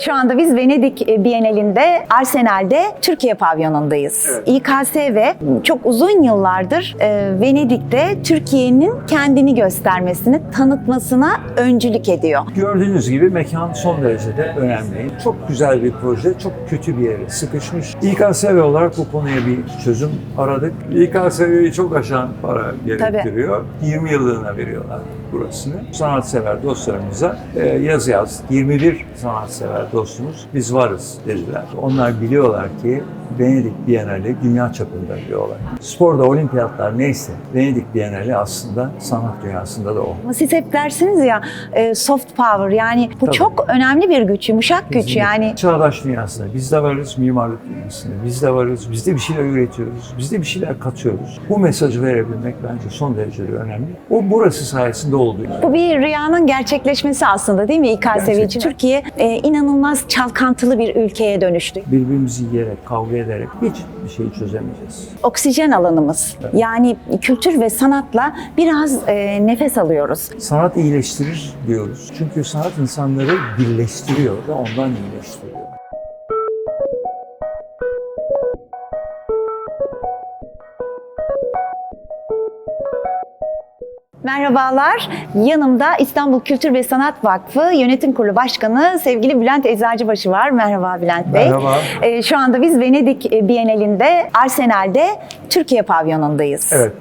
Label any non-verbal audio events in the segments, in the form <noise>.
Şu anda biz Venedik e, Bienalinde Arsenal'de Türkiye pavyonundayız. Evet. İKSV çok uzun yıllardır e, Venedik'te Türkiye'nin kendini göstermesini, tanıtmasına öncülük ediyor. Gördüğünüz gibi mekan son derecede önemli. Çok güzel bir proje, çok kötü bir yere sıkışmış. İKSV olarak bu konuya bir çözüm aradık. İKSV'yi çok aşan para gerektiriyor. 20 yıllığına veriyorlar burasını. Sanatsever dostlarımıza e, yaz yaz 21 sanatsever dostumuz biz varız dediler. Onlar biliyorlar ki Venedik Bienali dünya çapında bir olay. Sporda olimpiyatlar neyse Venedik Bienali aslında sanat dünyasında da o. Ama siz hep dersiniz ya e, soft power yani bu Tabii. çok önemli bir güç, yumuşak güç yani. Çağdaş dünyasında biz de varız, mimarlık dünyasında biz de varız, biz de bir şeyler üretiyoruz, biz de bir şeyler katıyoruz. Bu mesajı verebilmek bence son derece de önemli. O burası sayesinde oldu. yani. Bu bir rüyanın gerçekleşmesi aslında değil mi İKSV için? Türkiye e, inanılmaz çalkantılı bir ülkeye dönüştü. Birbirimizi yiyerek, kavga ederek hiçbir şeyi çözemeyeceğiz. Oksijen alanımız. Yani kültür ve sanatla biraz e, nefes alıyoruz. Sanat iyileştirir diyoruz. Çünkü sanat insanları birleştiriyor ve ondan iyileştiriyor. Merhabalar. Yanımda İstanbul Kültür ve Sanat Vakfı Yönetim Kurulu Başkanı sevgili Bülent Eczacıbaşı var. Merhaba Bülent Bey. Merhaba. E, şu anda biz Venedik e, Bienalinde Arsenal'de Türkiye pavyonundayız. Evet.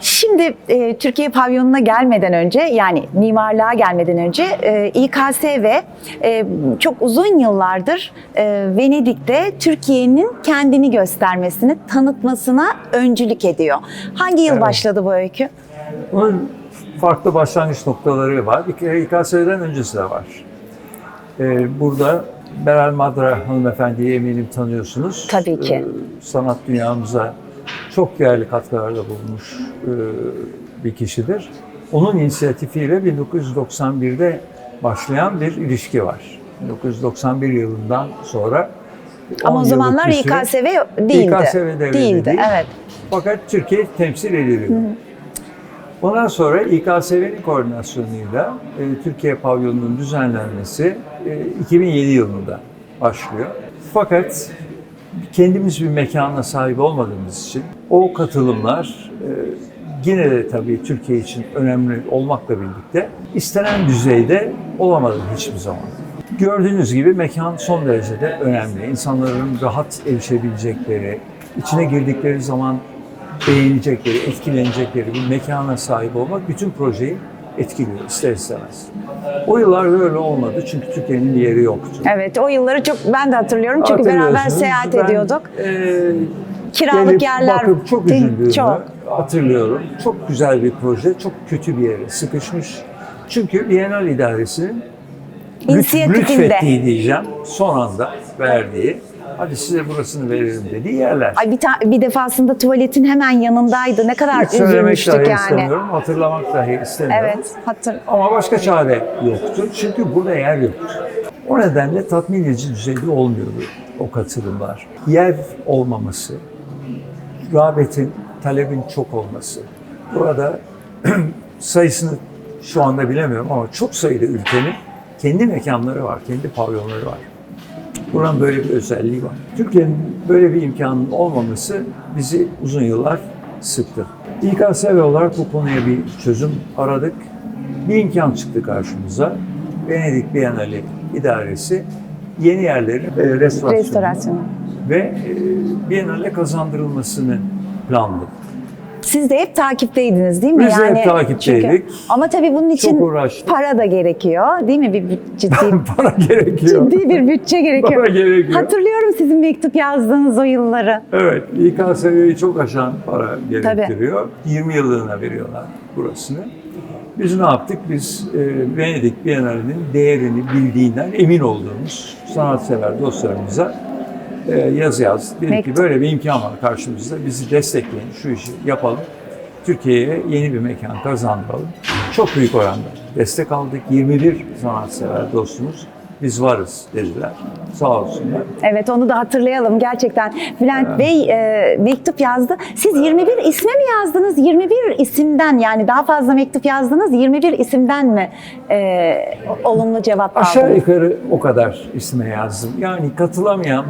Şimdi e, Türkiye pavyonuna gelmeden önce yani mimarlığa gelmeden önce e, İKSV e, çok uzun yıllardır e, Venedik'te Türkiye'nin kendini göstermesini, tanıtmasına öncülük ediyor. Hangi yıl Evet. başladı bu öykü? Bunun farklı başlangıç noktaları var. İKSV'den öncesi de var. Ee, burada Beral Madra hanımefendiyi eminim tanıyorsunuz. Tabii ki. Ee, sanat dünyamıza çok değerli katkılarda bulunmuş e, bir kişidir. Onun inisiyatifiyle 1991'de başlayan bir ilişki var. 1991 yılından sonra Ama 10 o zamanlar İKSV değildi. İKSV değildi. değil. Evet. Fakat Türkiye temsil ediliyor. Ondan sonra İKSV'nin koordinasyonuyla e, Türkiye pavyonunun düzenlenmesi e, 2007 yılında başlıyor. Fakat kendimiz bir mekana sahip olmadığımız için o katılımlar e, yine de tabii Türkiye için önemli olmakla birlikte istenen düzeyde olamadı hiçbir zaman. Gördüğünüz gibi mekan son derecede önemli. İnsanların rahat erişebilecekleri, içine girdikleri zaman beğenecekleri, etkilenecekleri bir mekana sahip olmak bütün projeyi etkiliyor ister istemez. O yıllarda öyle olmadı çünkü Türkiye'nin bir yeri yoktu. Evet, o yılları çok ben de hatırlıyorum çünkü beraber seyahat Ben, ediyorduk. e, Kiralık gelip yerler bakıp çok üzüldüğümü Çok. hatırlıyorum. Çok güzel bir proje, çok kötü bir yere sıkışmış. Çünkü Bienal İdaresi'nin lütfettiği diyeceğim, son anda verdiği, hadi size burasını veririm dediği yerler. Ay bir, ta- bir defasında tuvaletin hemen yanındaydı. Ne kadar Hiç söylemek üzülmüştük dahi yani. istemiyorum, hatırlamak dahi istemiyorum. Evet, hatır. Ama başka çare yoktu. Çünkü burada yer yoktu. O nedenle tatmin edici düzeyde olmuyordu o katılımlar. Yer olmaması, rağbetin, talebin çok olması. Burada <clears throat> sayısını şu anda bilemiyorum ama çok sayıda ülkenin kendi mekanları var, kendi pavyonları var. Buranın böyle bir özelliği var. Türkiye'nin böyle bir imkanının olmaması bizi uzun yıllar sıktı. İKSV olarak bu konuya bir çözüm aradık. Bir imkan çıktı karşımıza. Venedik Bienali İdaresi yeni yerlerin e, restorasyonu Restorasyon. ve e, Biennale kazandırılmasını planladı. Siz de hep takipteydiniz değil mi? Biz de hep takipteydik. Çünkü, ama tabii bunun için para da gerekiyor değil mi? Bir, bir <laughs> ciddi Para gerekiyor. ciddi bir bütçe gerekiyor. Para gerekiyor. Hatırlıyorum sizin mektup yazdığınız o yılları. Evet, İKSV'yi çok aşan para gerektiriyor. 20 yıllığına veriyorlar burasını. Biz ne yaptık? Biz e, Venedik Bienali'nin değerini bildiğinden emin olduğumuz sanatsever dostlarımıza yazı yazdık. Dedik Mektup. ki böyle bir imkan var karşımızda. Bizi destekleyin, şu işi yapalım. Türkiye'ye yeni bir mekan kazandıralım. Çok büyük oranda destek aldık. 21 sanatsever dostumuz biz varız dediler. Sağ olsunlar. Evet onu da hatırlayalım gerçekten. Bülent Bey e, mektup yazdı. Siz 21 isme mi yazdınız? 21 isimden yani daha fazla mektup yazdınız. 21 isimden mi e, olumlu cevap Aşağı aldınız? yukarı o kadar isme yazdım. Yani katılamayan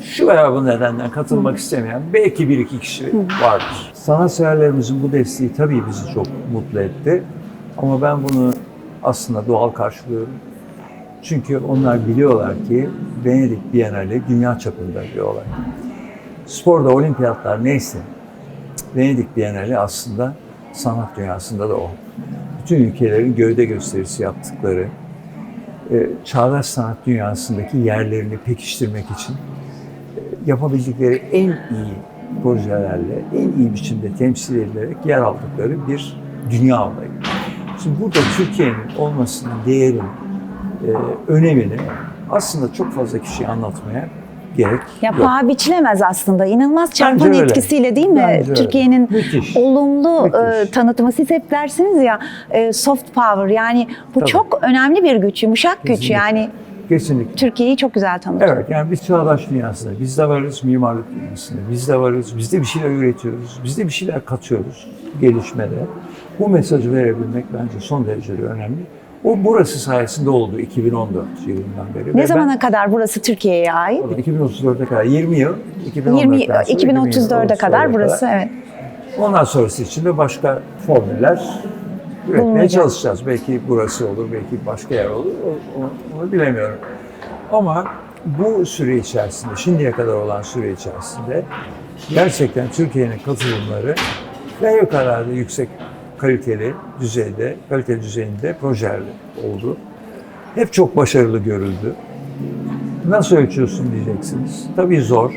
şu veya bu nedenden katılmak istemeyen belki bir iki kişi vardır. Sanatseverlerimizin bu desteği tabii bizi çok mutlu etti. Ama ben bunu aslında doğal karşılıyorum. Çünkü onlar biliyorlar ki Venedik Bienali dünya çapında bir olay. Sporda olimpiyatlar neyse Venedik Bienali aslında sanat dünyasında da o. Bütün ülkelerin gövde gösterisi yaptıkları, e, çağdaş sanat dünyasındaki yerlerini pekiştirmek için yapabildikleri en iyi projelerle, en iyi biçimde temsil edilerek yer aldıkları bir dünya olayı. Şimdi burada Türkiye'nin olmasının değerini, e, önemini aslında çok fazla kişiye anlatmaya gerek Ya yok. paha biçilemez aslında. İnanılmaz çarpan öyle. etkisiyle değil mi? Bence öyle. Türkiye'nin olumlu Müthiş. e, tanıtımı. Siz hep dersiniz ya e, soft power yani bu Tabii. çok önemli bir güç, yumuşak güç Kesinlikle. yani Kesinlikle. Türkiye'yi çok güzel tanıtıyor. Evet yani biz çağdaş dünyasında, biz de varız mimarlık dünyasında, biz de varız, biz de bir şeyler üretiyoruz, biz de bir şeyler katıyoruz gelişmede. Bu mesajı verebilmek bence son derece önemli. O burası sayesinde oldu 2014 yılından beri. Ne Ve zamana kadar burası Türkiye'ye ait? ben 2034'e kadar 20 yıl, 2014'ten 20 sonra 2034'e kadar burası evet. Ondan sonrası için de başka formüller üretmeye Bulunacak. çalışacağız. Belki burası olur, belki başka yer olur. Onu bilemiyorum. Ama bu süre içerisinde, şimdiye kadar olan süre içerisinde gerçekten Türkiye'nin katılımları fevkalade yüksek kaliteli düzeyde, kalite düzeyinde projeler oldu. Hep çok başarılı görüldü. Nasıl ölçüyorsun diyeceksiniz. Tabii zor.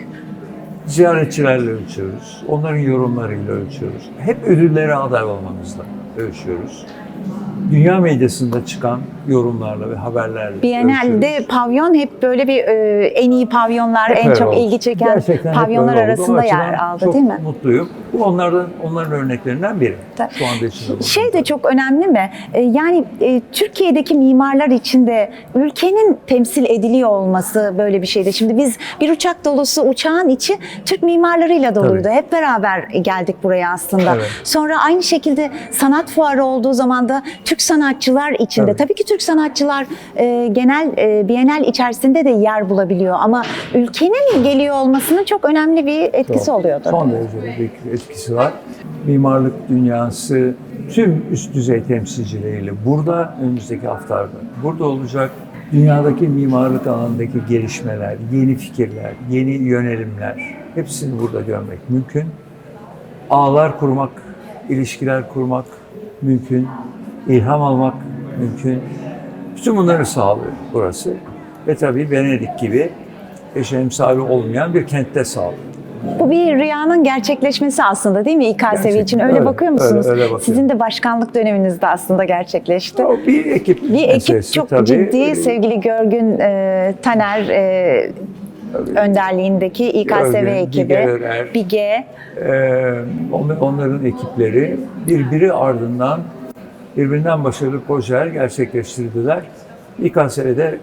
Ziyaretçilerle ölçüyoruz. Onların yorumlarıyla ölçüyoruz. Hep ödüllere aday olmamızla ölçüyorüz. Dünya medyasında çıkan yorumlarla ve haberlerle Biennale'de ölçüyoruz. pavyon hep böyle bir e, en iyi pavyonlar, Hep en çok oldu. ilgi çeken Gerçekten pavyonlar arasında yer aldı çok değil mi? mutluyum. Bu onlardan onların örneklerinden biri. Tabii. Şu anda içinde Şey de çok önemli mi? E, Yani e, Türkiye'deki mimarlar içinde ülkenin temsil ediliyor olması böyle bir şeydi. Şimdi biz bir uçak dolusu uçağın içi Türk mimarlarıyla doluydu. Tabii. Hep beraber geldik buraya aslında. Evet. Sonra aynı şekilde sanat fuarı olduğu zaman da Türk sanatçılar içinde. Tabii. Tabii, ki Türk sanatçılar e, genel e, Bienal içerisinde de yer bulabiliyor ama ülkenin geliyor olmasının çok önemli bir etkisi Son- oluyordu. Son derece büyük etkisi var. Mimarlık dünyası tüm üst düzey temsilcileriyle burada önümüzdeki haftalarda burada olacak. Dünyadaki mimarlık alanındaki gelişmeler, yeni fikirler, yeni yönelimler hepsini burada görmek mümkün. Ağlar kurmak, ilişkiler kurmak mümkün. İlham almak mümkün. Bütün bunları sağlıyor burası. Ve tabii Venedik gibi eşe emsali olmayan bir kentte sağlıyor. Bu bir rüyanın gerçekleşmesi aslında değil mi İKSV için? Öyle, öyle, bakıyor musunuz? öyle, öyle. Sizin de başkanlık döneminizde aslında gerçekleşti. O bir ekip Bir ekip meselesi çok tabii. ciddi. Sevgili Görgün e, Taner e, önderliğindeki İKSV Görgün, ekibi. Bige Örer. Bige. On- onların ekipleri birbiri ardından birbirinden başarılı projeler gerçekleştirdiler. İKSV'de e,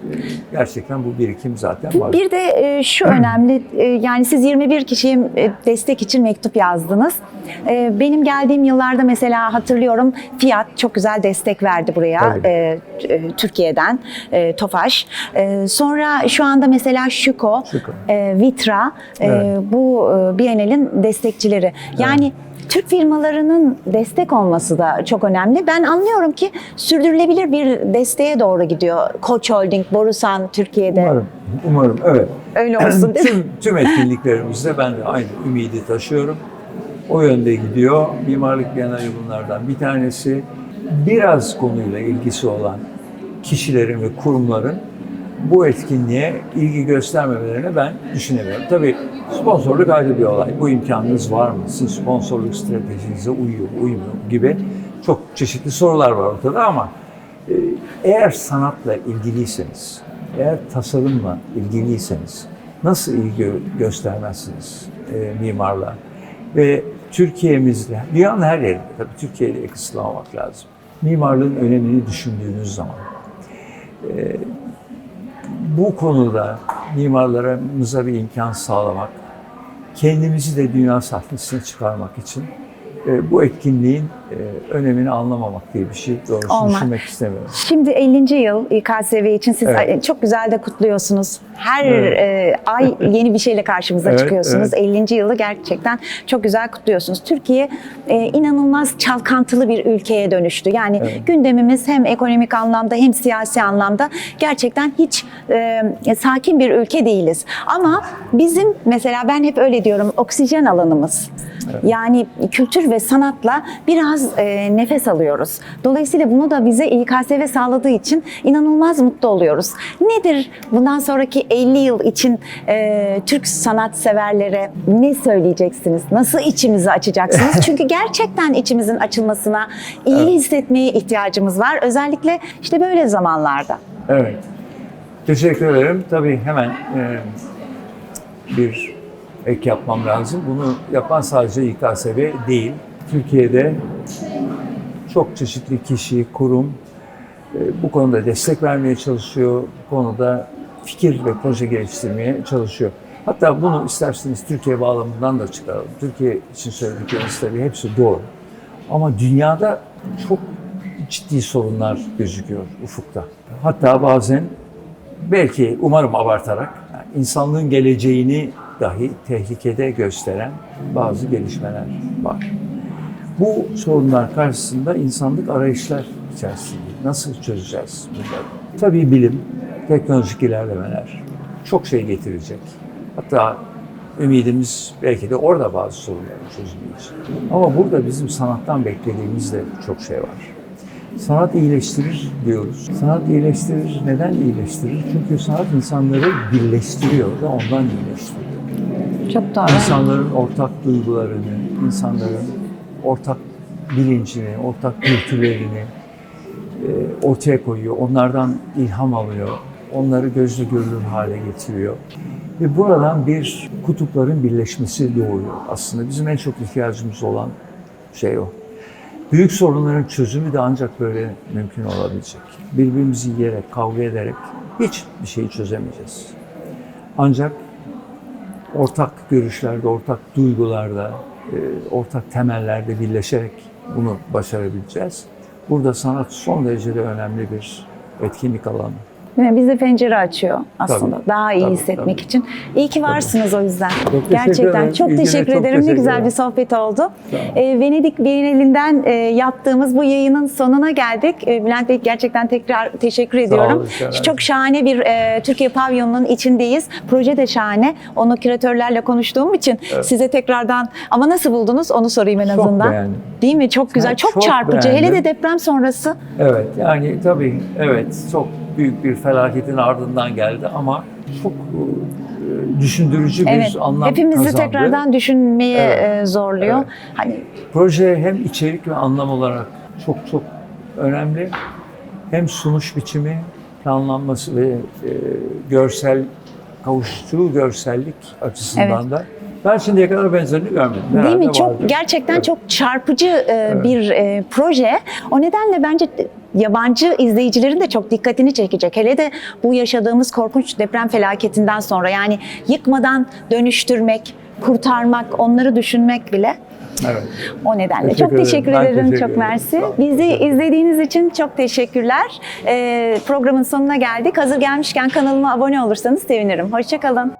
gerçekten bu birikim zaten var. Bir de e, şu önemli, e, yani siz 21 kişiye destek için mektup yazdınız. Benim geldiğim yıllarda mesela hatırlıyorum Fiat çok güzel destek verdi buraya Tabii. Türkiye'den, Tofaş. Sonra şu anda mesela Şuko, Şuko. Vitra Evet. bu Biennial'in destekçileri. Yani Türk firmalarının destek olması da çok önemli. Ben anlıyorum ki sürdürülebilir bir desteğe doğru gidiyor. Koç Holding, Borusan Türkiye'de. Umarım, umarım evet. Öyle <clears throat> olsun değil mi? tüm, tüm etkinliklerimizde ben de aynı ümidi taşıyorum. O yönde gidiyor. Mimarlık Bienali bunlardan bir tanesi. Biraz konuyla ilgisi olan kişilerin ve kurumların bu etkinliğe ilgi göstermemelerini ben düşünemiyorum. Tabii sponsorluk ayrı bir olay. Bu imkanınız var mı? Sizin sponsorluk stratejinize uyuyor mu, uymuyor mu gibi çok çeşitli sorular var ortada ama e, eğer sanatla ilgiliyseniz, eğer tasarımla ilgiliyseniz nasıl ilgi göstermezsiniz e, mimarla? Ve Türkiye'mizde, dünyanın her yerinde, tabii Türkiye'de kısıtlamamak lazım. Mimarlığın önemini düşündüğünüz zaman bu konuda mimarlarımıza bir imkan sağlamak, kendimizi de dünya sahnesine çıkarmak için e, bu etkinliğin önemini anlamamak diye bir şey doğrusu Olmaz. düşünmek istemiyorum. Şimdi 50. yıl İKSV için siz Evet. çok güzel de kutluyorsunuz. Her Evet. e, ay <laughs> yeni bir şeyle karşımıza Evet, çıkıyorsunuz. evet. 50. yılı gerçekten çok güzel kutluyorsunuz. Türkiye e, inanılmaz çalkantılı bir ülkeye dönüştü. Yani Evet. gündemimiz hem ekonomik anlamda hem siyasi anlamda gerçekten hiç e, sakin bir ülke değiliz. Ama bizim mesela ben hep öyle diyorum oksijen alanımız. Yani kültür ve sanatla biraz e, nefes alıyoruz. Dolayısıyla bunu da bize İKSV sağladığı için inanılmaz mutlu oluyoruz. Nedir bundan sonraki 50 yıl için e, Türk sanatseverlere ne söyleyeceksiniz? Nasıl içimizi açacaksınız? <laughs> Çünkü gerçekten içimizin açılmasına, iyi hissetmeye ihtiyacımız var. Özellikle işte böyle zamanlarda. Evet. Teşekkür ederim. Tabii hemen e, bir ek yapmam lazım. Bunu yapan sadece İKSV değil. Türkiye'de çok çeşitli kişi, kurum e, bu konuda destek vermeye çalışıyor. Bu konuda fikir ve proje geliştirmeye çalışıyor. Hatta bunu isterseniz Türkiye bağlamından da çıkaralım. Türkiye için söyledikleriniz tabii hepsi doğru. Ama dünyada çok ciddi sorunlar gözüküyor ufukta. Hatta bazen belki umarım abartarak insanlığın geleceğini dahi tehlikede gösteren bazı gelişmeler var. Bu sorunlar karşısında insanlık arayışlar içerisinde. Nasıl çözeceğiz bunları? Tabii bilim, teknolojik ilerlemeler çok şey getirecek. Hatta ümidimiz belki de orada bazı sorunların çözümü için. Ama burada bizim sanattan beklediğimiz de çok şey var. Sanat iyileştirir diyoruz. Sanat iyileştirir. Neden iyileştirir? Çünkü sanat insanları birleştiriyor ve ondan iyileştiriyor. Çok doğru. İnsanların ortak duygularını, insanların ortak bilincini, ortak kültürlerini e, ortaya koyuyor. Onlardan ilham alıyor. Onları gözle görülür hale getiriyor. Ve buradan bir kutupların birleşmesi doğuyor. Aslında bizim en çok ihtiyacımız olan şey o. Büyük sorunların çözümü de ancak böyle mümkün olabilecek. Birbirimizi yiyerek, kavga ederek hiçbir şeyi çözemeyeceğiz. Ancak ortak görüşlerde, ortak duygularda, ortak temellerde birleşerek bunu başarabileceğiz. Burada sanat son derece de önemli bir etkinlik alanı. Değil mi? Bize pencere açıyor aslında. Tabii, Daha iyi tabii, hissetmek tabii. için. İyi ki varsınız o yüzden. teşekkür Gerçekten ederim. çok İlgine teşekkür çok ederim. ne teşekkür güzel ederim. bir sohbet oldu. Ee, Venedik Bienalinden e, yaptığımız bu yayının sonuna geldik. Ee, Bülent Bey gerçekten tekrar teşekkür ediyorum. olun. Çok şahane bir e, Türkiye pavyonunun içindeyiz. Proje de şahane. Onu küratörlerle konuştuğum için size tekrardan ama nasıl buldunuz onu sorayım en Çok azından. beğendim. Değil mi? Çok güzel, çok, çok çarpıcı. Hele de beğendim. deprem sonrası. Evet, yani tabii evet çok büyük bir felaketin ardından geldi ama çok e, düşündürücü bir Evet. anlam Hepimizi kazandı. tekrardan düşünmeye Evet. e, zorluyor. Evet. Hani Proje hem içerik ve anlam olarak çok çok önemli. Hem sunuş biçimi, planlanması ve e, görsel kavuştuğu görsellik açısından da ben şimdiye kadar benzerini görmedim. Değil Herhalde mi? Çok vardır. gerçekten Evet. çok çarpıcı e, bir e, proje. O nedenle bence yabancı izleyicilerin de çok dikkatini çekecek. Hele de bu yaşadığımız korkunç deprem felaketinden sonra yani yıkmadan dönüştürmek, kurtarmak, onları düşünmek bile Evet. o nedenle Teşekkür çok ederim. teşekkür Ben ederim. teşekkür çok ederim. mersi. Bizi izlediğiniz için çok teşekkürler. E, programın sonuna geldik. Hazır gelmişken kanalıma abone olursanız sevinirim. Hoşçakalın.